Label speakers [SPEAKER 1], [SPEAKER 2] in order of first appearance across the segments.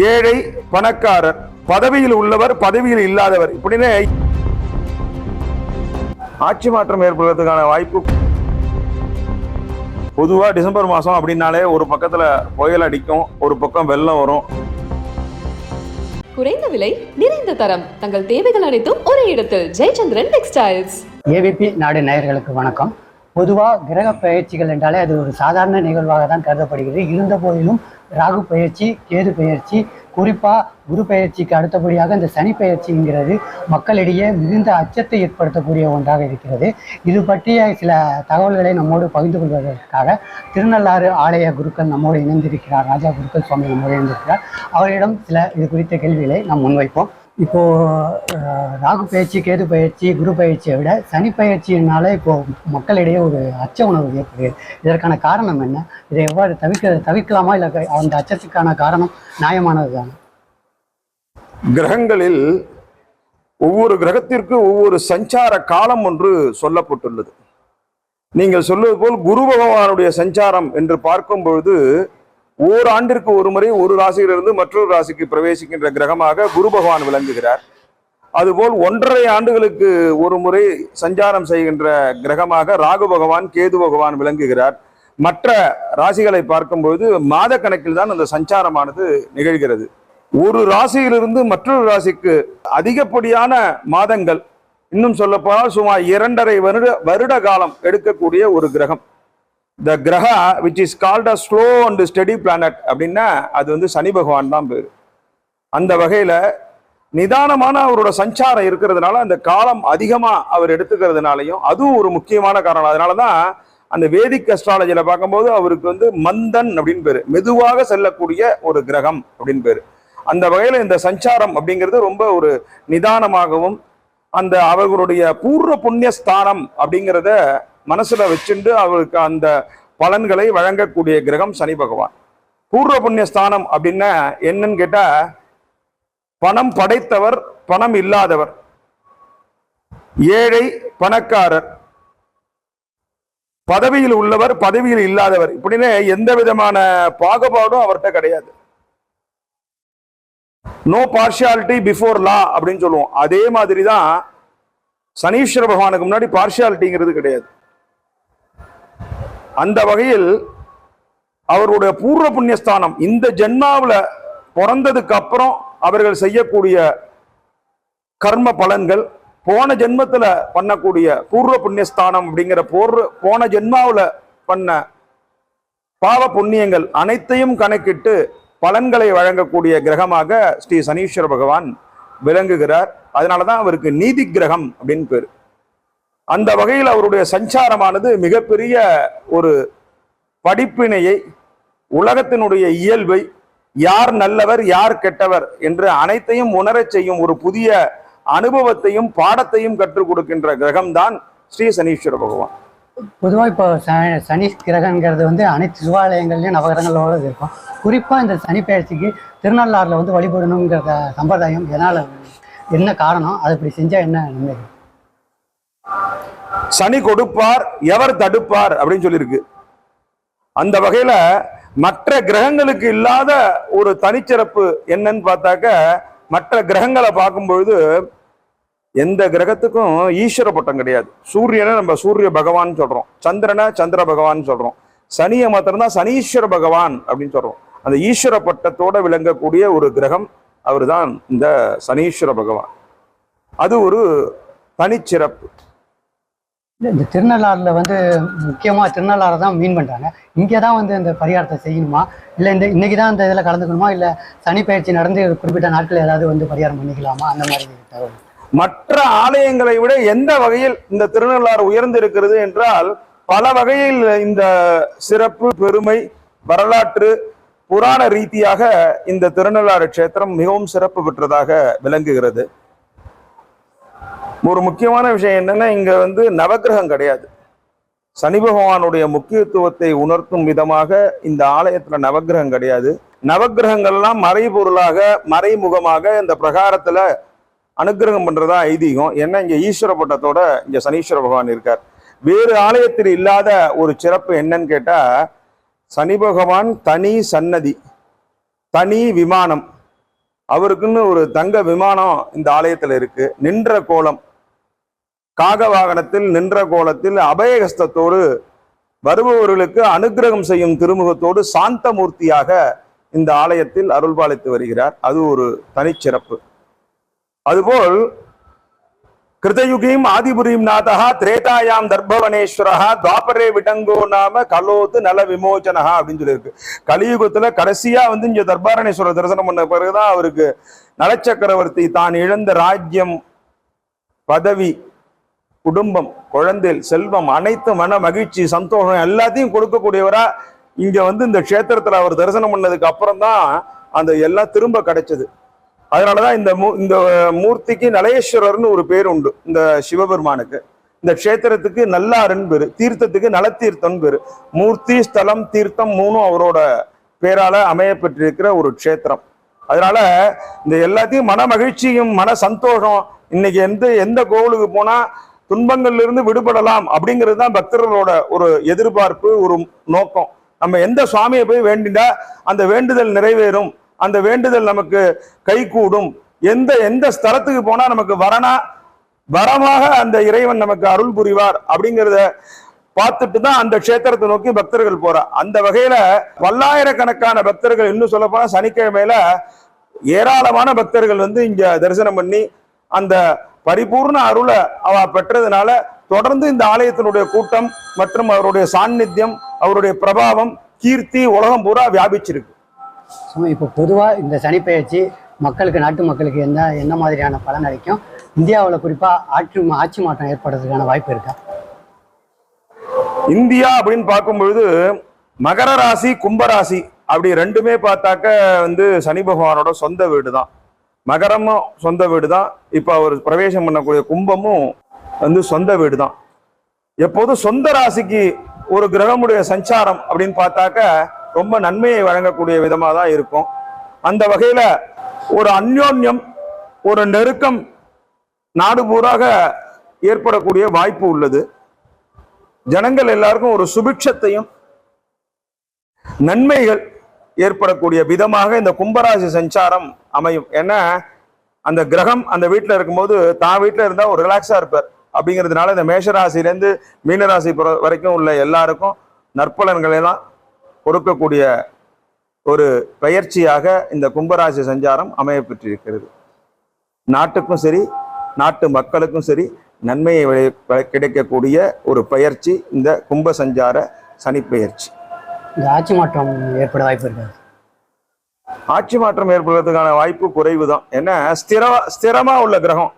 [SPEAKER 1] ஏழை பணக்காரர் பதவியில் உள்ளவர் பதவியில் இல்லாதவர். இப்படின்னு ஆட்சி மாற்றம் ஏற்படுறதுக்கான வாய்ப்பு பொதுவா டிசம்பர் மாசம் அப்படின்னாலே ஒரு பக்கத்துல புயல் அடிக்கும் ஒரு பக்கம் வெள்ளம் வரும்.
[SPEAKER 2] குறைந்த விலை நிறைந்த தரம். தங்கள் தேவைகள் அனைத்தும் ஒரே இடத்தில். ஜெயச்சந்திரன் டெக்ஸ்டைல்ஸ்
[SPEAKER 3] ஏவிபி நாடு நேயர்களுக்கு வணக்கம். பொதுவாக கிரக பயிற்சிகள் என்றாலே அது ஒரு சாதாரண நிகழ்வாக தான் கருதப்படுகிறது. இருந்த போதிலும் ராகு பயிற்சி கேது பயிற்சி குறிப்பாக குரு பயிற்சிக்கு அடுத்தபடியாக இந்த சனி பயிற்சிங்கிறது மக்களிடையே மிகுந்த அச்சத்தை ஏற்படுத்தக்கூடிய ஒன்றாக இருக்கிறது. இது பற்றிய சில தகவல்களை நம்மோடு பகிர்ந்து கொள்வதற்காக திருநள்ளாறு ஆலய குருக்கள் நம்மோடு இணைந்திருக்கிறார். ராஜா குருக்கள் சுவாமி நம்மோடு இணைந்திருக்கிறார். அவரிடம் சில இது குறித்த கேள்விகளை நாம் முன்வைப்போம். இப்போ ராகு பயிற்சி கேது பயிற்சி குரு பயிற்சியை விட சனி பயிற்சியினால இப்போது மக்களிடையே ஒரு அச்ச உணர்வு ஏற்படுது. இதற்கான காரணம் என்ன? இதை எவ்வாறு தவிர்க்க தவிர்க்கலாமா? இல்லை அந்த அச்சத்துக்கான காரணம் நியாயமானது தானே
[SPEAKER 1] கிரகங்களில் ஒவ்வொரு கிரகத்திற்கு ஒவ்வொரு சஞ்சார காலம் ஒன்று சொல்லப்பட்டுள்ளது. நீங்கள் சொல்வது போல் குரு பகவானுடைய சஞ்சாரம் என்று பார்க்கும் பொழுது ஓராண்டிற்கு ஒரு முறை ஒரு ராசியிலிருந்து மற்றொரு ராசிக்கு பிரவேசிக்கின்ற கிரகமாக குரு பகவான் விளங்குகிறார். அதுபோல் ஒன்றரை ஆண்டுகளுக்கு ஒரு முறை சஞ்சாரம் செய்கின்ற கிரகமாக ராகு பகவான் கேது பகவான் விளங்குகிறார். மற்ற ராசிகளை பார்க்கும்போது மாத கணக்கில் தான் அந்த சஞ்சாரமானது நிகழ்கிறது. ஒரு ராசியிலிருந்து மற்றொரு ராசிக்கு அதிகப்படியான மாதங்கள் இன்னும் சொல்லப்போனால் சுமார் இரண்டரை வருட வருட காலம் எடுக்கக்கூடிய ஒரு கிரகம். The கிரகா which is called a slow and steady planet அப்படின்னா அது வந்து சனி பகவான் தான் பேர். அந்த வகையில் நிதானமான அவரோட சஞ்சாரம் இருக்கிறதுனால அந்த காலம் அதிகமாக அவர் எடுத்துக்கிறதுனாலையும் அதுவும் ஒரு முக்கியமான காரணம். அதனால தான் அந்த வேதிக் அஸ்ட்ராலஜியில் பார்க்கும்போது அவருக்கு வந்து மந்தன் அப்படின்னு பேர். மெதுவாக செல்லக்கூடிய ஒரு கிரகம் அப்படின்னு பேர். அந்த வகையில் இந்த சஞ்சாரம் அப்படிங்கிறது ரொம்ப ஒரு நிதானமாகவும் அந்த அவர்களுடைய பூர்வ புண்ணிய ஸ்தானம் அப்படிங்கிறத மனசுல வச்சுண்டு அவருக்கு அந்த பலன்களை வழங்கக்கூடிய கிரகம் சனி பகவான். பூர்வ புண்ணிய ஸ்தானம் அப்படின்னா என்னன்னு கேட்டா பணம் படைத்தவர் பணம் இல்லாதவர். ஏழை பணக்காரர். பதவியில் உள்ளவர் பதவியில் இல்லாதவர். இப்படின்னு எந்த விதமான பாகுபாடும் அவர்கிட்ட கிடையாது. நோ பார்ஷியாலிட்டி பிஃபோர் லா அப்படின்னு சொல்லுவோம். அதே மாதிரி தான் சனீஸ்வர பகவானுக்கு முன்னாடி பார்ஷியாலிட்டிங்கிறது கிடையாது. அந்த வகையில் அவருடைய பூர்வ புண்ணியஸ்தானம் இந்த ஜென்மாவில் பிறந்ததுக்கு அப்புறம் அவர்கள் செய்யக்கூடிய கர்ம பலன்கள் போன ஜென்மத்தில் பண்ணக்கூடிய பூர்வ புண்ணியஸ்தானம் அப்படிங்கிற போர் போன ஜென்மாவில் பண்ண பாவ புண்ணியங்கள் அனைத்தையும் கணக்கிட்டு பலன்களை வழங்கக்கூடிய கிரகமாக ஸ்ரீ சனீஸ்வர பகவான் விளங்குகிறார். அதனால தான் அவருக்கு நீதி கிரகம் அப்படின்னு பேர். அந்த வகையில் அவருடைய சஞ்சாரமானது மிகப்பெரிய ஒரு படிப்பினையை உலகத்தினுடைய இயல்பை யார் நல்லவர் யார் கெட்டவர் என்று அனைத்தையும் உணரச் செய்யும் ஒரு புதிய அனுபவத்தையும் பாடத்தையும் கற்றுக் கொடுக்கின்ற கிரகம்தான் ஸ்ரீ சனீஸ்வர பகவான்.
[SPEAKER 3] பொதுவாக இப்போ ச சனி கிரகங்கிறது வந்து அனைத்து சிவாலயங்கள்லையும் நவகிரகங்களோட இருக்கும். குறிப்பாக இந்த சனி பயிற்சிக்கு திருநள்ளாறில் வந்து வழிபடணுங்கிற சம்பிரதாயம் எதனால் என்ன காரணம் அதை இப்படி செஞ்சால் என்ன நன்மை?
[SPEAKER 1] சனி கொடுப்பார் எவர் தடுப்பார் அப்படின்னு சொல்லியிருக்கு. அந்த வகையில மற்ற கிரகங்களுக்கு இல்லாத ஒரு தனிச்சிறப்பு என்னன்னு பார்த்தாக்க மற்ற கிரகங்களை பார்க்கும்பொழுது எந்த கிரகத்துக்கும் ஈஸ்வர பட்டம் கிடையாது. சூரியனை நம்ம சூரிய பகவான் சொல்றோம். சந்திரனை சந்திர பகவான் சொல்றோம். சனியை மாத்திரம்தான் சனீஸ்வர பகவான் அப்படின்னு சொல்றோம். அந்த ஈஸ்வர பட்டத்தோட விளங்கக்கூடிய ஒரு கிரகம் அவர் தான் இந்த சனீஸ்வர பகவான். அது ஒரு தனிச்சிறப்பு.
[SPEAKER 3] இந்த திருநள்ளாறில் வந்து முக்கியமாக திருநள்ளாறை தான் மீன் பண்ணுறாங்க இங்கே தான் வந்து இந்த பரிகாரத்தை செய்யணுமா? இல்லை இந்த இன்றைக்கி தான் இந்த இதில் கலந்துக்கணுமா? இல்லை சனி பயிற்சி நடந்து குறிப்பிட்ட நாட்கள் ஏதாவது வந்து பரிகாரம் பண்ணிக்கலாமா? அந்த மாதிரி தகவல்.
[SPEAKER 1] மற்ற ஆலயங்களை விட எந்த வகையில் இந்த திருநள்ளாறு உயர்ந்து இருக்கிறது என்றால் பல வகையில் இந்த சிறப்பு பெருமை வரலாற்று புராண ரீதியாக இந்த திருநள்ளாறு க்ஷேத்திரம் மிகவும் சிறப்பு பெற்றதாக விளங்குகிறது. ஒரு முக்கியமான விஷயம் என்னன்னா இங்க வந்து நவக்கிரகம் கிடையாது. சனி பகவானுடைய முக்கியத்துவத்தை உணர்த்தும் விதமாக இந்த ஆலயத்துல நவக்கிரகம் கிடையாது. நவக்கிரகங்கள்லாம் மறைபொருளாக மறைமுகமாக இந்த பிரகாரத்துல அனுக்கிரகம் பண்றதா ஐதீகம். ஏன்னா இங்க ஈஸ்வர பட்டத்தோட இங்க சனீஸ்வர பகவான் இருக்கார். வேறு ஆலயத்தில் இல்லாத ஒரு சிறப்பு என்னன்னு கேட்டா சனி பகவான் தனி சன்னதி தனி விமானம். அவருக்குன்னு ஒரு தங்க விமானம் இந்த ஆலயத்துல இருக்கு. நின்ற கோலம். காக வாகனத்தில் நின்ற கோலத்தில் அபயகஸ்தத்தோடு வருபவர்களுக்கு அனுக்கிரகம் செய்யும் திருமுகத்தோடு சாந்த மூர்த்தியாக இந்த ஆலயத்தில் அருள்பாலித்து வருகிறார். அது ஒரு தனிச்சிறப்பு. அதுபோல் கிருதயுகிம் ஆதிபுரியும் நாதகா திரேதாயாம் தர்பவனேஸ்வரஹா துவாபரே விடங்கோ நாம கலோத்து நல விமோச்சனஹா அப்படின்னு சொல்லியிருக்கு. கலியுகத்துல கடைசியா வந்து இங்க தர்பாரணேஸ்வரர் தரிசனம் பண்ண பிறகுதான் அவருக்கு நலச்சக்கரவர்த்தி தான் இழந்த ராஜ்யம் பதவி குடும்பம் குழந்தை செல்வம் அனைத்து மன மகிழ்ச்சி சந்தோஷம் எல்லாத்தையும் கொடுக்கக்கூடியவரா இங்க வந்து இந்த க்ஷேத்திரத்துல அவர் தரிசனம் பண்ணதுக்கு அப்புறம் தான் அந்த எல்லாம் திரும்ப கிடைச்சது. அதனாலதான் இந்த மூ இந்த மூர்த்திக்கு நலேஸ்வரர்னு ஒரு பேர் உண்டு இந்த சிவபெருமானுக்கு. இந்த க்ஷேத்திரத்துக்கு நல்லாருன்னு பேரு தீர்த்தத்துக்கு நலத்தீர்த்தம் பேரு. மூர்த்தி ஸ்தலம் தீர்த்தம் மூணும் அவரோட பேரால அமையப்பட்டிருக்கிற ஒரு க்ஷேத்திரம். அதனால இந்த எல்லாத்தையும் மன மகிழ்ச்சியும் மன சந்தோஷம் இன்னைக்கு எந்த எந்த கோவிலுக்கு போனா துன்பங்கள்ல இருந்து விடுபடலாம் அப்படிங்கிறது தான் பக்தர்களோட ஒரு எதிர்பார்ப்பு ஒரு நோக்கம். நம்ம எந்த சுவாமியை போய் வேண்டினா அந்த வேண்டுதல் நிறைவேறும். அந்த வேண்டுதல் நமக்கு கைகூடும். எந்த எந்த ஸ்தலத்துக்கு போனா நமக்கு வரனா வரமாக அந்த இறைவன் நமக்கு அருள் புரிவார் அப்படிங்கிறத பார்த்துட்டு தான் அந்த க்ஷேத்திரத்தை நோக்கி பக்தர்கள் போறா. அந்த வகையில பல்லாயிரக்கணக்கான பக்தர்கள் இன்னும் சொல்ல போனா சனிக்கிழமையில ஏராளமான பக்தர்கள் வந்து இங்க தரிசனம் பண்ணி அந்த பரிபூர்ண அருளை அவ பெற்றதுனால தொடர்ந்து இந்த ஆலயத்தினுடைய கூட்டம் மற்றும் அவருடைய சாநித்தியம் அவருடைய பிரபாவம் கீர்த்தி உலகம் பூரா வியாபிச்சிருக்கு.
[SPEAKER 3] இப்போ பொதுவாக இந்த சனிப்பெயர்ச்சி மக்களுக்கு நாட்டு மக்களுக்கு என்ன என்ன மாதிரியான பலன் அளிக்கும்? இந்தியாவில் குறிப்பாக ஆட்சி ஆட்சி மாற்றம் ஏற்படுறதுக்கான வாய்ப்பு இருக்கா?
[SPEAKER 1] இந்தியா அப்படின்னு பார்க்கும் பொழுது மகர ராசி கும்பராசி அப்படி ரெண்டுமே பார்த்தாக்க வந்து சனி பகவானோட சொந்த வீடு தான் மகரமும் சொந்த வீடு தான் இப்போ அவர் பிரவேசம் பண்ணக்கூடிய கும்பமும் வந்து சொந்த வீடு தான் எப்போதும் சொந்த ராசிக்கு ஒரு கிரகமுடைய சஞ்சாரம் அப்படின்னு பார்த்தாக்க ரொம்ப நன்மையை வழங்கக்கூடிய விதமாக தான் இருக்கும். அந்த வகையில் ஒரு அந்யோன்யம் ஒரு நெருக்கம் நாடு பூராக ஏற்படக்கூடிய வாய்ப்பு உள்ளது. ஜனங்கள் எல்லாருக்கும் ஒரு சுபிக்ஷத்தையும் நன்மைகள் ஏற்படக்கூடிய விதமாக இந்த கும்பராசி சஞ்சாரம் அமையும். ஏன்னா அந்த கிரகம் அந்த வீட்டில் இருக்கும்போது தான் வீட்டில் இருந்தால் ஒரு ரிலாக்ஸாக இருப்பார். அப்படிங்கிறதுனால இந்த மேஷராசிலேருந்து மீனராசி வரைக்கும் உள்ள எல்லாருக்கும் நற்பலன்களை எல்லாம் கொடுக்கக்கூடிய ஒரு பயிற்சியாக இந்த கும்பராசி சஞ்சாரம் அமையப்பெற்றிருக்கிறது. நாட்டுக்கும் சரி நாட்டு மக்களுக்கும் சரி நன்மையை கிடைக்கக்கூடிய ஒரு பயிற்சி இந்த கும்ப சஞ்சார சனி பயிற்சி.
[SPEAKER 3] இந்த ஆட்சி மாற்றம் ஏற்பட வாய்ப்பு இருக்காது
[SPEAKER 1] ஆட்சி மாற்றம் ஏற்படுறதுக்கான வாய்ப்பு குறைவு தான் ஏன்னா ஸ்திர ஸ்திரமா உள்ள கிரகம்.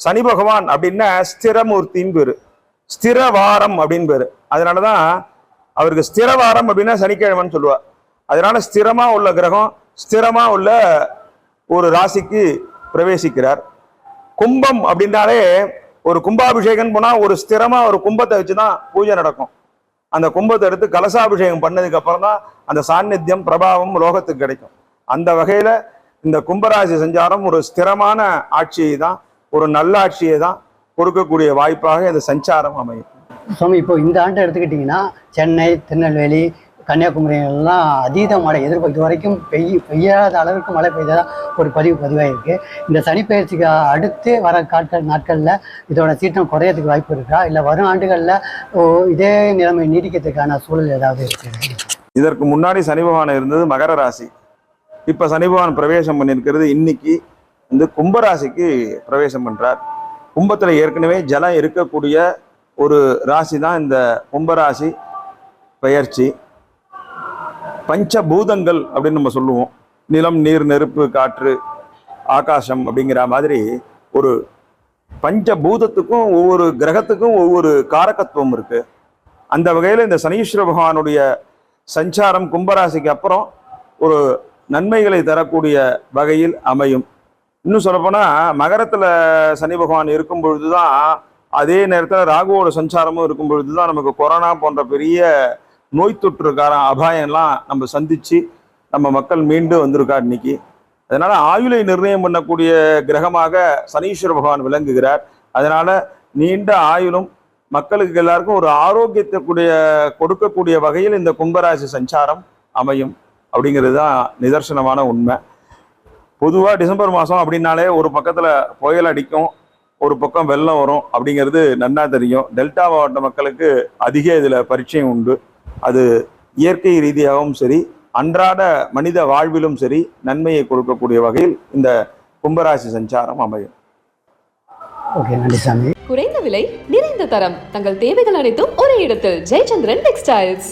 [SPEAKER 1] சனி பகவான் அப்படின்னா ஸ்திரமூர்த்தின்னு பேரு. ஸ்திரவாரம் அப்படின்னு பேரு. அதனாலதான் அவருக்கு ஸ்திரவாரம் அப்படின்னா சனிக்கிழமைன்னு சொல்லுவார். அதனால ஸ்திரமா உள்ள கிரகம் ஸ்திரமா உள்ள ஒரு ராசிக்கு பிரவேசிக்கிறார். கும்பம் அப்படின்னாலே ஒரு கும்பாபிஷேகம் போனா ஒரு ஸ்திரமா ஒரு கும்பத்தை வச்சுதான் பூஜை நடக்கும். அந்த கும்பத்தை எடுத்து கலசாபிஷேகம் பண்ணதுக்கு அப்புறம் தான் அந்த சாநித்தியம் பிரபாவம் லோகத்துக்கு கிடைக்கும். அந்த வகையில இந்த கும்பராசி சஞ்சாரம் ஒரு ஸ்திரமான ஆட்சியை தான் ஒரு நல்ல ஆட்சியை தான் கொடுக்கக்கூடிய வாய்ப்பாக இந்த சஞ்சாரம் அமையும்.
[SPEAKER 3] சுவாமி இப்போ இந்த ஆண்டை எடுத்துக்கிட்டிங்கன்னா சென்னை திருநெல்வேலி கன்னியாகுமரியெல்லாம் அதீத மழை எதிர்ப்பு வரைக்கும் பெய்ய பெய்யாத அளவுக்கு மழை பெய்ததாக ஒரு பதிவு பதிவாயிருக்கு. இந்த சனிப்பெயர்ச்சிக்கு அடுத்து வர காட்கள் நாட்களில் இதோட சீற்றம் குறையறதுக்கு வாய்ப்பு இருக்கா? இல்லை வரும் ஆண்டுகளில் இதே நிலைமை நீடிக்கிறதுக்கான சூழல் ஏதாவது இருக்கு?
[SPEAKER 1] இதற்கு முன்னாடி சனி பகவான் இருந்தது மகர ராசி. இப்போ சனி பகவான் பிரவேசம் பண்ணியிருக்கிறது இன்னைக்கு வந்து கும்பராசிக்கு பிரவேசம் பண்ணுறார் கும்பத்தில் ஏற்கனவே ஜலம் இருக்கக்கூடிய ஒரு ராசி தான் இந்த கும்பராசி பெயர்ச்சி. பஞ்சபூதங்கள் அப்படின்னு நம்ம சொல்லுவோம். நிலம் நீர் நெருப்பு காற்று ஆகாசம் அப்படிங்கிற மாதிரி ஒரு பஞ்சபூதத்துக்கும் ஒவ்வொரு கிரகத்துக்கும் ஒவ்வொரு காரகத்துவம் இருக்குது அந்த வகையில் இந்த சனீஸ்வர பகவானுடைய சஞ்சாரம் கும்பராசிக்கு அப்புறம் ஒரு நன்மைகளை தரக்கூடிய வகையில் அமையும். இன்னும் சொல்லப்போனால் மகரத்தில் சனி பகவான் இருக்கும் பொழுது தான் அதே நேரத்தில் ராகுவோட சஞ்சாரமும் இருக்கும் பொழுது தான் நமக்கு கொரோனா போன்ற பெரிய நோய் தொற்றுக்கார அபாயம்லாம் நம்ம சந்திச்சு நம்ம மக்கள் மீண்டு வந்திருக்கா இன்னைக்கு. அதனால ஆயுளை நிர்ணயம் பண்ணக்கூடிய கிரகமாக சனீஸ்வர பகவான் விளங்குகிறார். அதனால நீண்ட ஆயுளும் மக்களுக்கு எல்லாருக்கும் ஒரு ஆரோக்கியத்தை கூடிய கொடுக்கக்கூடிய வகையில் இந்த கும்பராசி சஞ்சாரம் அமையும். அப்படிங்கிறது தான் நிதர்சனமான உண்மை. பொதுவாக டிசம்பர் மாதம் அப்படின்னாலே ஒரு பக்கத்தில் புயல் அடிக்கும் ஒரு பக்கம் வெள்ளம் வரும் அப்படிங்கிறது நன்னா தெரியும். டெல்டா மாவட்ட மக்களுக்கு அதிக இதில் பரிச்சயம் உண்டு. அது இயற்கை ரீதியாகவும் சரி அன்றாட மனித வாழ்விலும் சரி நன்மையை கொடுக்கக்கூடிய வகையில் இந்த கும்பராசி சஞ்சாரம் அமையும்.
[SPEAKER 3] ஓகே நன்றி சாமி.
[SPEAKER 2] குறைந்த விலை நிறைந்த தரம். தங்கள் தேவைகள் அனைத்தும் ஒரே இடத்தில். ஜெயச்சந்திரன் டெக்ஸ்டைல்ஸ்